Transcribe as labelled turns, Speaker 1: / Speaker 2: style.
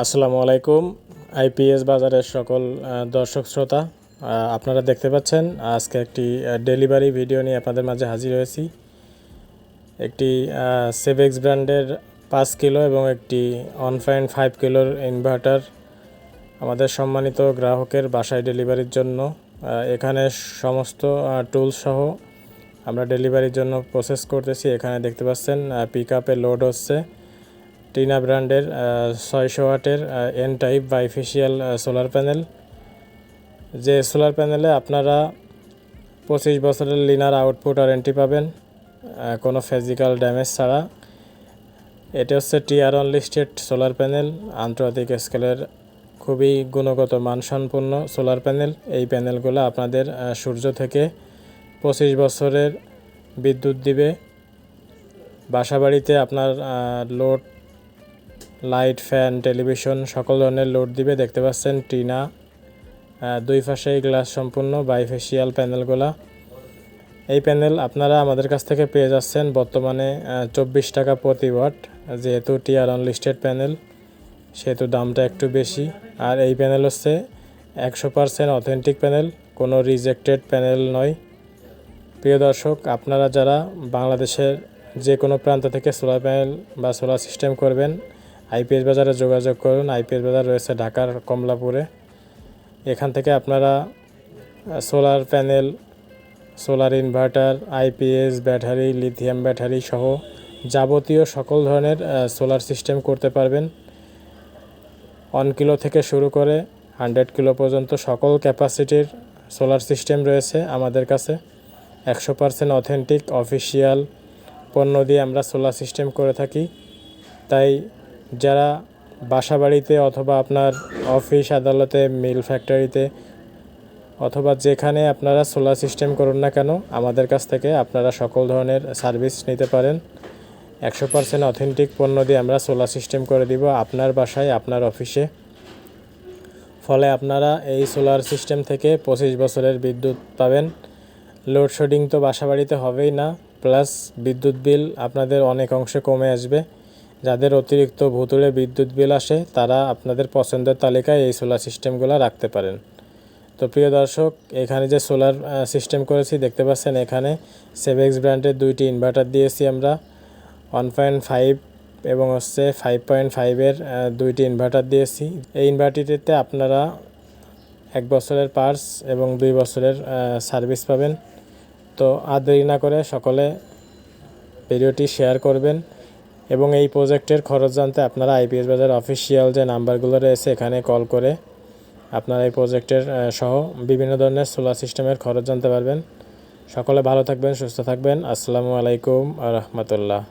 Speaker 1: আসসালামু আলাইকুম, আইপিএস বাজারের সকল দর্শক শ্রোতা। আপনারা দেখতে পাচ্ছেন, আজকে একটি ডেলিভারি ভিডিও নিয়ে আপনাদের মাঝে হাজির হয়েছি। একটি সেভেক্স ব্র্যান্ডের পাঁচ কিলো এবং একটি ওয়ান পয়েন্ট ফাইভ কিলোর ইনভার্টার আমাদের সম্মানিত গ্রাহকের বাসায় ডেলিভারির জন্য। এখানে সমস্ত টুলস সহ আমরা ডেলিভারির জন্য প্রসেস করতেছি। এখানে দেখতে পাচ্ছেন পিক আপে লোড হচ্ছে। টিনা ব্র্যান্ডের ছয়শো ওয়াটের N type bifacial solar panel যে সোলার প্যানেলে আপনারা পঁচিশ বছরের লিনার আউটপুট ওয়ারেন্টি পাবেন কোনো ফিজিক্যাল ড্যামেজ ছাড়া। এটা হচ্ছে টিআর অনলিস্টেড সোলার প্যানেল আন্তর্জাতিক স্কেলের খুবই গুণগত মানসম্পন্ন সোলার প্যানেল এই প্যানেলগুলো আপনাদের সূর্য থেকে পঁচিশ বছরের বিদ্যুৎ দিবে। বাসাবাড়িতে আপনার লোড লাইট, ফ্যান, টেলিভিশন সকল ধরনের লোড দিবে। দেখতে পাচ্ছেন টিনা দুই পাশেই গ্লাস সম্পূর্ণ বাইফেশিয়াল প্যানেলগুলা। এই প্যানেল আপনারা আমাদের কাছ থেকে পেয়ে যাচ্ছেন বর্তমানে চব্বিশ টাকা প্রতি ওয়াট, যেহেতু টিআর অনলিস্টেড প্যানেল, সেহেতু দামটা একটু বেশি। আর এই প্যানেল হচ্ছে একশো পারসেন্ট অথেন্টিক প্যানেল, কোনো রিজেক্টেড প্যানেল নয়। প্রিয় দর্শক, আপনারা যারা বাংলাদেশের যে কোনো প্রান্ত থেকে সোলার প্যানেল বা সোলার সিস্টেম করবেন আইপিএস বাজারে যোগাযোগ করুন। আইপিএস বাজার রয়েছে ঢাকার কমলাপুরে। এখান থেকে আপনারা solar panel, solar inverter, IPS battery, lithium battery সহ যাবতীয় সকল ধরনের সোলার সিস্টেম করতে পারবেন। ওয়ান কিলো থেকে শুরু করে হান্ড্রেড কিলো পর্যন্ত সকল ক্যাপাসিটির সোলার সিস্টেম রয়েছে আমাদের কাছে। একশো পার্সেন্ট অথেন্টিক, অফিসিয়াল পণ্য দিয়ে আমরা সোলার সিস্টেম করে থাকি। তাই যারা বাসা বাড়িতে অথবা আপনার অফিস, আদালতে, মিল ফ্যাক্টরিতে অথবা যেখানে আপনারা সোলার সিস্টেম করুন না কেন, আমাদের কাছ থেকে আপনারা সকল ধরনের সার্ভিস নিতে পারেন। একশো পার্সেন্ট অথেন্টিক পণ্য দিয়ে আমরা সোলার সিস্টেম করে দিব আপনার বাসায়, আপনার অফিসে। ফলে আপনারা এই সোলার সিস্টেম থেকে পঁচিশ বছরের বিদ্যুৎ পাবেন। লোডশেডিং তো বাসা বাড়িতে হবেই না, প্লাস বিদ্যুৎ বিল আপনাদের অনেক অংশে কমে আসবে। যাদের অতিরিক্ত ভুতুড়ে বিদ্যুৎ বিল আসে, তারা আপনাদের পছন্দের তালিকায় এই সোলার সিস্টেমগুলো রাখতে পারেন। তো প্রিয় দর্শক, এখানে যে সোলার সিস্টেম করেছি, দেখতে পাচ্ছেন এখানে সেভেক্স ব্র্যান্ডের দুইটি ইনভার্টার দিয়েছি আমরা। ওয়ান পয়েন্ট ফাইভ এবং হচ্ছে ফাইভ পয়েন্ট ফাইভের দুইটি ইনভার্টার দিয়েছি। এই ইনভার্টারটিতে আপনারা এক বছরের পার্স এবং দুই বছরের সার্ভিস পাবেন। তো আর দেরি না করে সকলে ভিডিওটি শেয়ার করবেন। এবং এই প্রজেক্টের খরচ জানতে আপনারা আইপিএস বাজার অফিসিয়াল যে নাম্বারগুলো রয়েছে, এখানে কল করে আপনারা এই প্রজেক্টের সহ বিভিন্ন ধরনের সোলার সিস্টেমের খরচ জানতে পারবেন। সকলে ভালো থাকবেন, সুস্থ থাকবেন। আসসালামু আলাইকুম রহমতুল্লাহ।